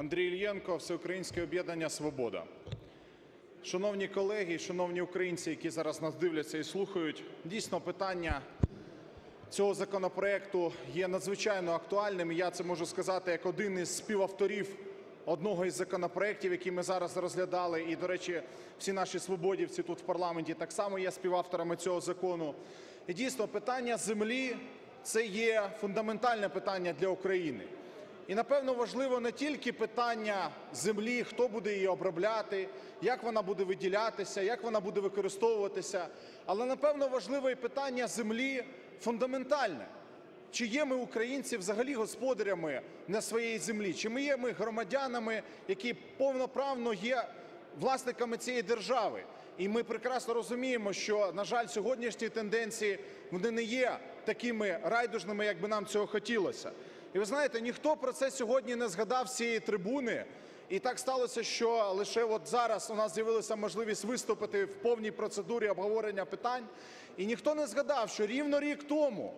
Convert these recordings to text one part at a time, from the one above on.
Андрій Іллєнко, Всеукраїнське об'єднання Свобода. Шановні колеги, шановні українці, які зараз нас дивляться і слухають, дійсно питання цього законопроекту є надзвичайно актуальним. Я це можу сказати як один із співавторів одного із законопроєктів, які ми зараз розглядали. І, до речі, всі наші свободівці тут в парламенті так само є співавторами цього закону. І дійсно питання землі це є фундаментальне питання для України. І напевно важливо не тільки питання землі, хто буде її обробляти, як вона буде виділятися, як вона буде використовуватися, але напевно важливо і питання землі фундаментальне. Чи є ми, українці, взагалі господарями на своїй землі? Чи ми є ми громадянами, які повноправно є власниками цієї держави? І ми прекрасно розуміємо, що, на жаль, сьогоднішні тенденції вони не є такими райдужними, як би нам цього хотілося. І ви знаєте, ніхто про це сьогодні не згадав з цієї трибуни. І так сталося, що лише от зараз у нас з'явилася можливість виступити в повній процедурі обговорення питань. І ніхто не згадав, що рівно рік тому,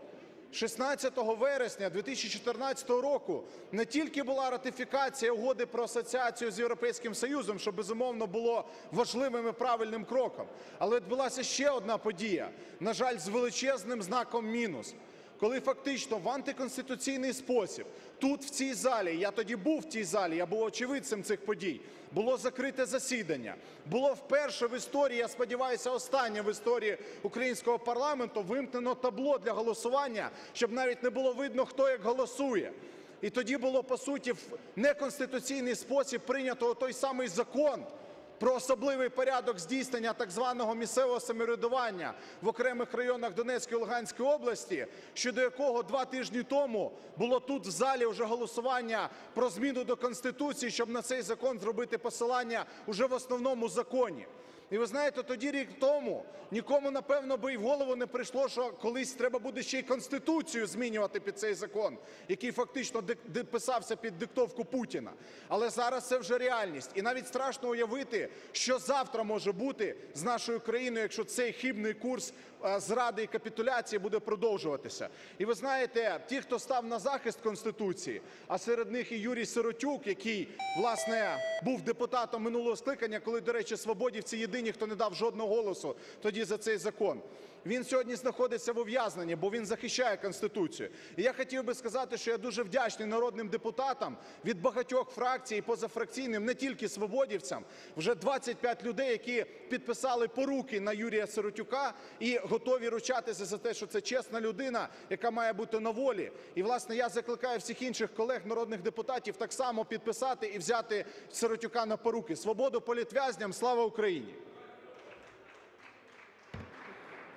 16 вересня 2014 року, не тільки була ратифікація угоди про асоціацію з Європейським Союзом, що безумовно було важливим і правильним кроком, але відбулася ще одна подія, на жаль, з величезним знаком мінус коли фактично в антиконституційний спосіб тут, в цій залі, я тоді був в цій залі, я був очевидцем цих подій, було закрите засідання. Було вперше в історії, я сподіваюся, останнє в історії українського парламенту вимкнено табло для голосування, щоб навіть не було видно, хто як голосує. І тоді було по суті в неконституційний спосіб прийнято той самий закон про особливий порядок здійснення так званого місцевого самоврядування в окремих районах Донецької та Луганської області, щодо якого два тижні тому було тут в залі вже голосування про зміну до Конституції, щоб на цей закон зробити посилання уже в основному законі. І ви знаєте, тоді рік тому нікому, напевно, би і в голову не прийшло, що колись треба буде ще й Конституцію змінювати під цей закон, який фактично писався під диктовку Путіна. Але зараз це вже реальність. І навіть страшно уявити, що завтра може бути з нашою країною, якщо цей хибний курс зради і капітуляції буде продовжуватися. І ви знаєте, ті, хто став на захист Конституції, а серед них і Юрій Сиротюк, який, власне, був депутатом минулого скликання, коли, до речі, свободівці єдині, хто не дав жодного голосу тоді за цей закон. Він сьогодні знаходиться в ув'язненні, бо він захищає Конституцію. І я хотів би сказати, що я дуже вдячний народним депутатам від багатьох фракцій і позафракційним, не тільки свободівцям, вже 25 людей, які підписали поруки на Юрія Сиротюка і готові ручатися за те, що це чесна людина, яка має бути на волі. І, власне, я закликаю всіх інших колег народних депутатів так само підписати і взяти Сиротюка на поруки. Свободу політв'язням! Слава Україні!